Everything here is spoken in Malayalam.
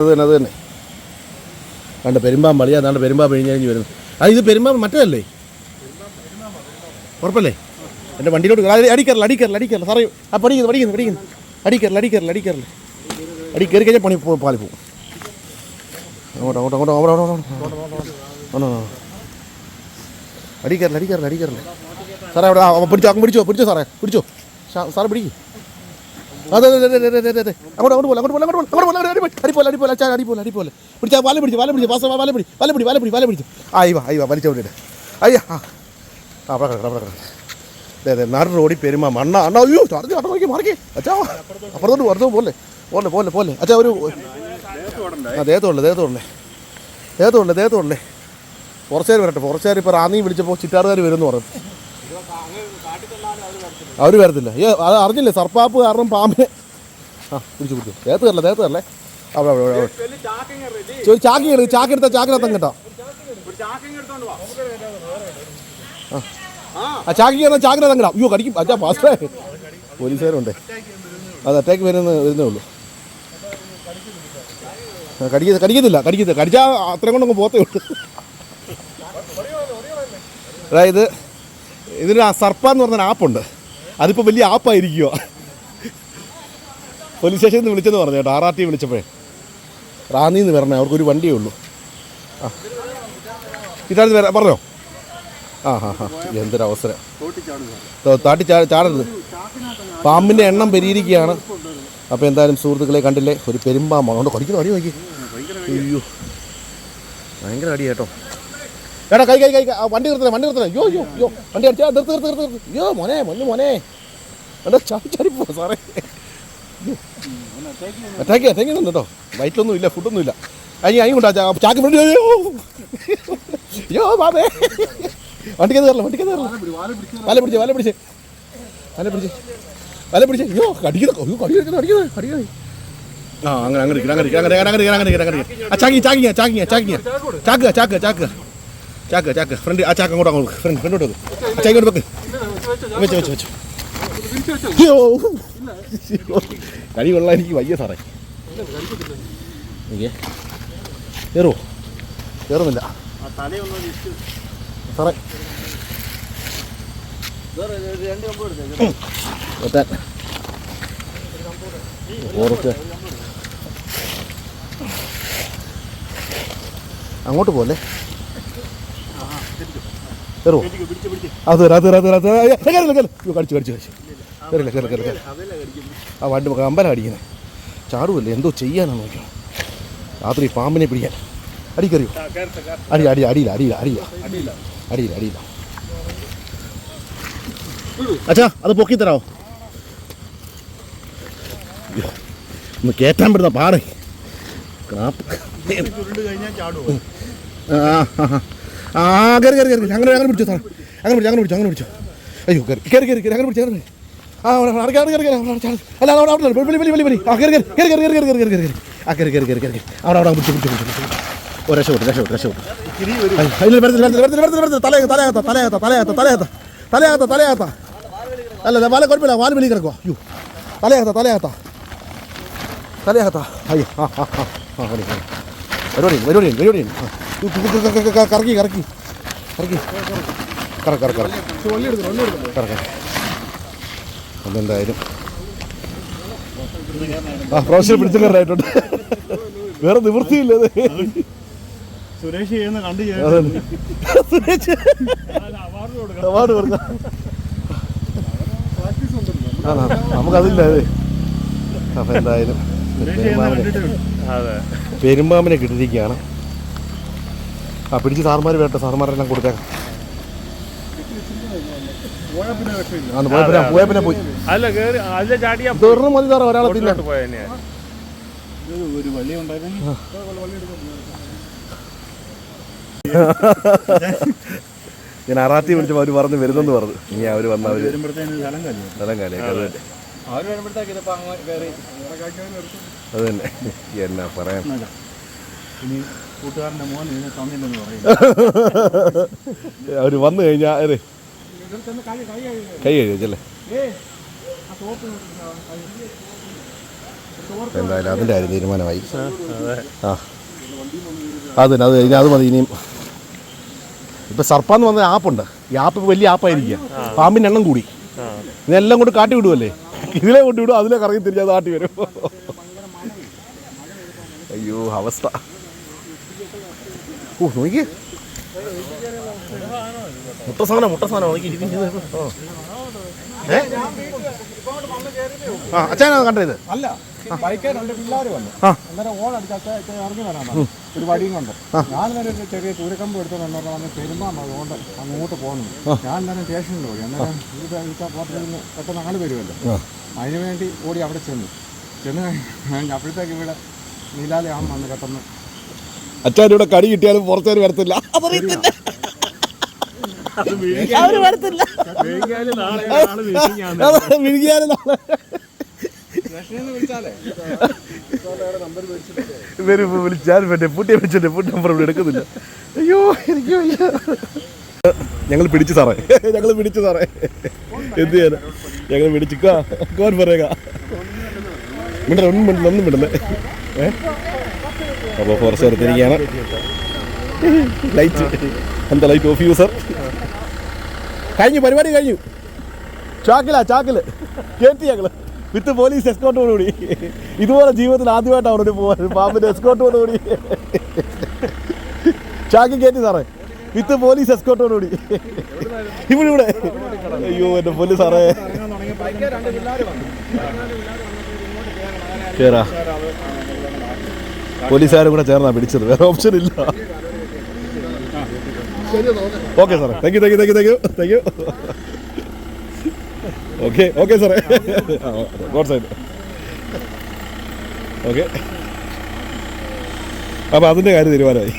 അത് തന്നെ അത് തന്നെ കണ്ട് പെരുമ്പാമ്പളി അതാണ്ട് പെരുമ്പാമ്പ് കഴിഞ്ഞ് വരുന്നത്. ആ ഇത് പെരുമ്പാമ്പ് മറ്റേതല്ലേ? ഉറപ്പല്ലേ? എന്റെ വണ്ടിയിലോട്ട്. അടിക്കാറില്ല അടിക്കറില്ല അടിക്കറില്ല സാറേ ആ പഠിക്കുന്നു പഠിക്കുന്നു പഠിക്കുന്നു. അടിക്കറില്ല അടിക്കറില്ല അടിക്കറില്ല അടി കയറി കഴിഞ്ഞാൽ പണി പോ- പാളി പോകും. അങ്ങോട്ട് അങ്ങോട്ട് അങ്ങോട്ട് അവിടെ അവിടെ അവിടെ അടിക്കാറില്ല അടിക്കറില്ല അടിക്കാറില്ല സാറേ അവിടെ പിടിച്ചോ അങ്ങ് പിടിച്ചോ പിടിച്ചോ സാറേ പിടിച്ചോ. സാറേ പിടിക്കും. അതെ അതെ അതെ അതെ അതെ അതെ അങ്ങോട്ട് അങ്ങോട്ട് പോലെ അങ്ങോട്ട് പോലെ അങ്ങോട്ട് പോലെ അങ്ങോട്ട് പോലെ അടിപ്പോലെ അടിപ്പോലെ അച്ഛാ അടിപ്പോലെ അടിപ്പോലെ പിടിച്ചാ വല പിടിച്ച് വല പിടിച്ച് പാസ് വല പിടി വല പിടി വല പിടി വല പിടിച്ചു. ആ ഇവ ഇവ വലിച്ച വിട്ടിട്ട് അയ്യ ആ. ആ അവിടെ കിടക്കണം അവിടെ കിടക്കണം അതെ അതെ നാട് റോഡിൽ പെരുമ മണ്ണ അണ്ണ അയ്യോ ചടഞ്ഞ് അവിടെ നോക്കി മാറിക്കേ. അച്ഛാ അപ്പുറത്തോട്ട് പുറത്തോട്ട് പോലെ പോലെ പോലെ പോലെ. അച്ഛാ ഒരു ആ ദേഹത്തോളേ ദേഹത്തോളേ ദേഹത്തോളേ നേരം വരട്ടെ പുറച്ചേര് ഇപ്പോൾ റാന്നി വിളിച്ചപ്പോൾ ചിറ്റാറുകാർ വരുമെന്ന് പറഞ്ഞു. അവർ വരത്തില്ല. ഏ അത് അറിഞ്ഞില്ലേ? സർപ്പാപ്പ് കാരണം പാമ്പിനെ ആ പിടിച്ചു പിടിച്ചു. ദേഹത്ത് തരല്ലേ ദേഹത്ത് തരല്ലേ അവിടെ അവിടെ അവിടെ ചോദിച്ചു ചാക്കി എടുത്ത് ചാക്കി എടുത്താൽ ചാക്കിനകത്തം കേട്ടോ ആ ചാക്കി കയറുന്ന ചാക്കിനകത്തം കേട്ടോ അയ്യോ കടിക്കും. അച്ഛാ ഫാസ്റ്റേ പോലീസുകാരുണ്ട്. അത് അറ്റാക്ക് വരുന്ന വരുന്നേ ഉള്ളൂ. കടിക്ക കടിക്കത്തില്ല കടിക്കത്തില്ല. കടിച്ചാൽ അത്രയും കൊണ്ടങ്ങ് പോത്തേ ഉള്ളൂ. അതായത് ഇതിന് സർപ്പ എന്ന് പറഞ്ഞൊരു ആപ്പുണ്ട് അതിപ്പോൾ വലിയ ആപ്പായിരിക്കുമോ പോലീസ് സ്റ്റേഷനിൽ നിന്ന് വിളിച്ചെന്ന് പറഞ്ഞു കേട്ടോ ആർ ആർ ടി വിളിച്ചപ്പോഴേ. റാന്നിയിൽ വരണേ അവർക്കൊരു വണ്ടിയേ ഉള്ളൂ. ആ. ഇതാണ് വരാം പറഞ്ഞോ? ആ ഹാ ഹാ എന്തൊരവസരം താട്ടി ചാ ചാടരുത്. പാമ്പിന്റെ എണ്ണം പെരിയിരിക്കുകയാണ്. അപ്പോൾ എന്തായാലും സുഹൃത്തുക്കളെ കണ്ടില്ലേ ഒരു പെരുമ്പാമ്പാണ് അതുകൊണ്ട് കടിക്കുന്നു അടി നോക്കി. അയ്യോ. ഭയങ്കര അടി കേട്ടോ. എടാ കൈ കൈ കൈ വണ്ടി നിർത്തണേ വണ്ടി നിർത്തണേ. യോ യോ യോ. വണ്ടി അടിച്ചാ നിർത്ത് നിർത്ത് നിർത്ത് യോ മോനെ മൊന്നു മോനെ. എടാ ചാടി ചാടി പോ സാറേ. അറ്റാക്ക് അറ്റാക്ക് കേട്ടോ. വയറ്റിലൊന്നും ഇല്ല ഫുഡൊന്നും ഇല്ല. അയ്യ അയ്യ കൊണ്ടാ ചാ- ചാക്ക് വേണ്ടി യോ. യോ ബാബേ. വണ്ടിക്ക് വണ്ടി വണ്ടിക്ക് കയറില്ല വല പിടിച്ച് വല പിടിച്ച്. വല പിടിച്ച്. വല പിടിച്ച്. യോ കടിക്കുന്നു അയ്യോ കടി കടിക്കുന്നു കടിക്കുന്നു കടിക്കുന്നു ആ അങ്ങനെ അങ്ങനെ അങ്ങനെ അങ്ങനെ അങ്ങനെ അങ്ങനെ അങ്ങനെ അങ്ങനെ അങ്ങനെ ഇരിക്കണം. ആ ചാക്കി ചാക്കിങ്ങ ചാക്കിങ്ങ ചാക്കിങ്ങ ചാക്കുക ചാക്കുക ചാക്ക്. ചാക്ക് ചാക്ക് ഫ്രണ്ട് ആ ചാക്ക് അങ്ങോട്ട് അങ്ങോട്ട് ഫ്രണ്ട് ഫ്രണ്ടോട്ട് വെക്ക് ചാക്കി വെക്ക് വെച്ച് വെച്ച് വെച്ച് അയ്യോ കടി കൊള്ളാൻ എനിക്ക് വയ്യ സാറേ എനിക്ക് കയറുമോ കയറുന്നില്ല സാറേ ഓർത്ത് അങ്ങോട്ട് പോലെ കയറുമോ അത് അത് അത് അത് കയറില്ല കയറില്ല കടിച്ചു കടിച്ചു കടിച്ചു. കയറില്ല കയറില്ല കയറില്ല കയറി ആ വണ്ടി അമ്പലം അടിക്കുന്നത് ചാടുമല്ലേ എന്തോ ചെയ്യാനാണ് നോക്കണം രാത്രി പാമ്പിനെ പിടിക്കാൻ. അടിക്കറിയോ അടി അടി അടിയില്ല അടിയില്ല അടിയില്ല. അടിയില്ല. അടിയില്ല അച്ഛാ അത് പൊക്കി തരാമോ ഒന്ന് കയറ്റാൻ പറ്റുന്ന പാടേ. കാപ്പ്. ആ ആ, ആ. കയറി കയറി കയറി അങ്ങനെ അങ്ങനെ പിടിച്ചോ സാറേ അങ്ങനെ പിടിച്ചു അങ്ങനെ പിടിച്ചു അങ്ങനെ പിടിച്ചു അയ്യോ കയറി കയറി കയറി കയറി അങ്ങനെ പിടിച്ചു അങ്ങനെ. ആ അവിടെ കയറി കയറി കയറി. അല്ല അവിടെ അവിടെ വിളി ആ കയറി കയറി കയറി കയറി കയറി കയറി ആ കയറി കയറി കയറി കയറി അവിടെ അവിടെ പിടിച്ചു പിടിച്ചു പിടിച്ചു ഓ രക്ഷപ്പെട്ടു രക്ഷപ്പെട്ടു രക്ഷപ്പെട്ടു അതിൽ വരത്തില്ല വരത്തില്ല വരത്തില്ല വരത്തില്ല തലയകത്ത തലയകത്ത തലയകത്ത തലയകത്ത തലയകത്ത തലയകത്ത തലയകത്ത അല്ല അയ്യോ തലയകത്ത തലയകത്ത തലയകത്ത അയ്യോ ആ ആ ആ ആ. കറക്കി കറക്കി. കറക്കി. കറക്കി കറക്കി അതെന്തായാലും. ആ പ്രാവശ്യം പിടിച്ചില്ലായിട്ടുണ്ട് വേറെ നിവൃത്തിയില്ല സുരേഷ് കണ്ടു സുരേഷ്. അവാർഡ് കൊടുക്കാം. നമുക്കതില്ല അതെ. അപ്പം എന്തായാലും പെരുമ്പാമ്പിനെ കിട്ടിയിരിക്കുകയാണ്. ആ പിടിച്ച് സാർമാർ വരട്ടെ സാർമാരെല്ലാം കൊടുത്തേക്കാം. പോയി ഒരു ഉണ്ടായിരുന്നു. ഞാൻ അറാത്തി വിളിച്ചപ്പോൾ അവർ പറഞ്ഞു വരുന്നെന്ന് പറഞ്ഞു. ഇനി അവർ വന്ന സ്ഥലം കാലിയാക്കാം. തന്നെ. അത് തന്നെ. എന്നാ പറയാം. ഇനി കൂട്ടുകാരന്റെ മോൻ ഇതിനെ തന്നില്ലെന്ന് പറയും അവർ വന്നു കഴിഞ്ഞാൽ അതെ. കൈ കഴിച്ചല്ലേ എന്തായാലും അതിന്റെ കാര്യം തീരുമാനമായി. അതെ. ആ. അതിന് അത് കഴിഞ്ഞാൽ അത് മതി ഇനിയും. ഇപ്പം സർപ്പാന്ന് പറഞ്ഞ ആപ്പുണ്ട് ഈ ആപ്പ് ഇപ്പൊ വലിയ ആപ്പായിരിക്കുക. പാമ്പിന്റെ എണ്ണം കൂടി. ആ. ഇതെല്ലാം കൊണ്ട് കാട്ടി വിടുമല്ലേ ഇതിലെ കൊണ്ടുവിടും അതിലേ അതിലെ കറങ്ങി തിരിച്ച് അത് കാട്ടി വരും. അയ്യോ അവസ്ഥ. ഓ നോക്കി മുട്ട സാധനം മുട്ട സാധനം. നോക്കി. ഏ? ആ അച്ഛനാണ് കണ്ടത് അല്ല ബൈക്കേ രണ്ട് പിള്ളേർ വന്നു. അന്നേരം ഓടടിച്ച് അച്ഛൻ ഇറങ്ങി വരാനാണ് ഒരു വടിയും കൊണ്ട്. ഞാൻ ഒരു ചെറിയ ചൂരക്കമ്പ് എടുത്തോണ്ട് വന്ന് പെരുമാൻ അതുകൊണ്ട് അങ്ങോട്ട് പോകുന്നു ഞാൻ തന്നെ സ്റ്റേഷനിൽ ഓടി അന്നേരം ഇത് പോർട്ടിൽ നിന്ന് പെട്ടെന്ന് ആൾ വരുമല്ലോ അതിനു വേണ്ടി ഓടി അവിടെ ചെന്നു. ചെന്ന് അപ്പോഴത്തേക്ക് ഇവിടെ നീലാലയാൻ വന്ന് പെട്ടെന്ന് അച്ഛനിവിടെ കടി കിട്ടിയാലും പുറത്തേര് വരത്തില്ല. അവർ വരത്തില്ല. നാളെ ഇവർ വിളിച്ചാൽ പൂട്ടി നമ്പർ ഇവിടെ എടുക്കുന്നില്ല. അയ്യോ എനിക്ക് വയ്യ. ഞങ്ങൾ പിടിച്ചു സാറേ. ഞങ്ങൾ പിടിച്ചു സാറേ. എന്ത് ചെയ്യാൻ ഞങ്ങൾ പിടിച്ചു കോൻ പറയുക മിണ്ടല്ലേ ഒന്നും മിണ്ടല്ലേ ഒന്നും മിണ്ടല്ലേ ഏ? അപ്പോൾ ഫോറസ്റ്റ് എടുത്തിരിക്കുകയാണ്. ലൈറ്റ് എന്താ ലൈറ്റ് ഓഫ് യൂസർ കഴിഞ്ഞു പരിപാടി കഴിഞ്ഞു. ചാക്കിലാ ചാക്കിൽ. കയറ്റി ഞങ്ങൾ. വിത്ത് പോലീസ് എസ്കോട്ടോടുകൂടി ഇതുപോലെ ജീവിതത്തിൽ ആദ്യമായിട്ടാണ് അവിടെ പോകാൻ. പാമ്പിന്റെ എസ്കോട്ടോടുകൂടി ചാക്കി കയറ്റി സാറേ. വിത്ത് പോലീസ് എസ്കോട്ടോടുകൂടി ഇവിടെ ഇവിടെ അയ്യോ എന്റെ പോലീസ് സാറേ. കേറാ. പോലീസുകാരും കൂടെ ചേർന്നാണ് പിടിച്ചത്. വേറെ ഓപ്ഷൻ ഇല്ല. ഓക്കെ സാറേ thank you thank you thank you thank you thank you okay okay സാറേ ഗോഡ് സൈഡ് ഓക്കെ അപ്പോൾ അതിന്റെ കാര്യം തീരുമാനമായി.